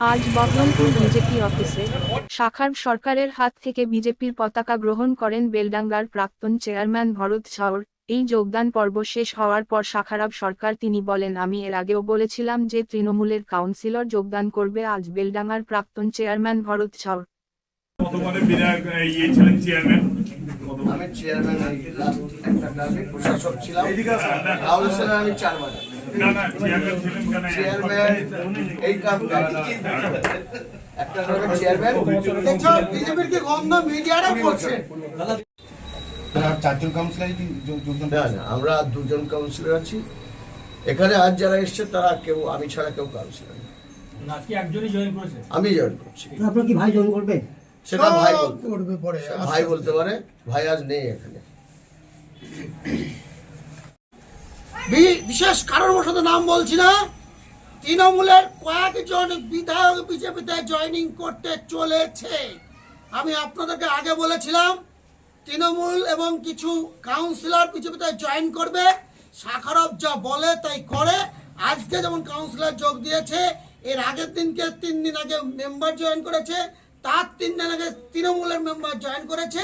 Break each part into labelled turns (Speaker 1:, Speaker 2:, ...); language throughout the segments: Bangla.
Speaker 1: আজ বহরমপুর বিজেপি অফিসে শাখার সরকারের হাত থেকে বিজেপির পতাকা গ্রহণ করেন বেলডাঙ্গার প্রাক্তন চেয়ারম্যান ভরত ছাওর এই যোগদান পর্ব শেষ হওয়ার পর শাখারাব সরকার তিনি বলেন আমি এর আগেও বলেছিলাম যে তৃণমূলের কাউন্সিলর যোগদান করবে আজ বেলডাঙ্গার প্রাক্তন চেয়ারম্যান ভরত
Speaker 2: বিধায়ক ইয়ে
Speaker 3: আমি চেয়ারম্যান একটা প্রশাসক ছিলাম। আমি চারবার
Speaker 2: চেয়ারম্যান
Speaker 3: এই কাম একটা চেয়ারম্যান
Speaker 4: দেখছ বিজেপির কি গন্ধ মিডিয়ারা করছে।
Speaker 5: চারজন
Speaker 3: আমরা দুজন কাউন্সিলর আছি। এখানে আজ যারা এসছে তারা কেউ আমি ছাড়া কেউ কাউন্সিলর না।
Speaker 6: আজকে একজনই জয়েন করেছে।
Speaker 3: আমি জয়েন করছি।
Speaker 7: আপনার কি ভাই জয়েন করবে?
Speaker 3: সেটা ভাই বলতে
Speaker 4: করবে পরে।
Speaker 3: ভাই বলতে পারে ভাই আজ নেই এখানে।
Speaker 4: বিশেষ কারণবশত নাম বলছি না। তৃণমূলের কয়েকজন বিধায়ক বিজেপিতে জয়েনিং করতে চলেছে। আমি আপনাদেরকে আগে বলেছিলাম, তৃণমূল এবং কিছু কাউন্সিলর বিজেপিতে জয়েন করবে। শাখারব যা বলে তাই করে। আজকে যেমন কাউন্সিলর যোগ দিয়েছে, এর আগের দিনকে তিন দিন আগে মেম্বার জয়েন করেছে, তার তিন দিন আগে তৃণমূলের মেম্বার জয়েন করেছে।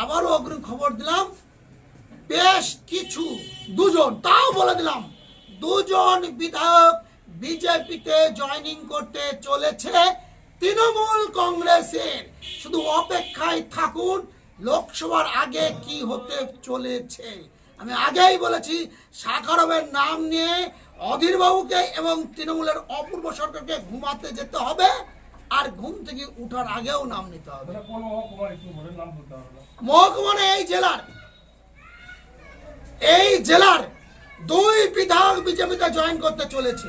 Speaker 4: আবারও অগ্রিম খবর দিলাম। বেশ কিছু দুজন তাও বলে দিলাম দুজন বিধায়ক বিজেপিতে জয়েনিং করতে চলেছে তৃণমূল কংগ্রেসের। শুধু অপেক্ষায় থাকুন লোকসভার আগে কি হতে চলেছে। আমি আগেই বলেছি শাখারবের নাম নিয়ে অধীর বাবুকে এবং তৃণমূলের অপূর্ব সরকারকে ঘুমাতে যেতে হবে আর ঘুম থেকে উঠার আগেও নাম নিতে হবে। মহকুমানে এই জেলার এই জেলার দুই বিধায়ক বিজেপিতে জয়েন করতে চলেছে।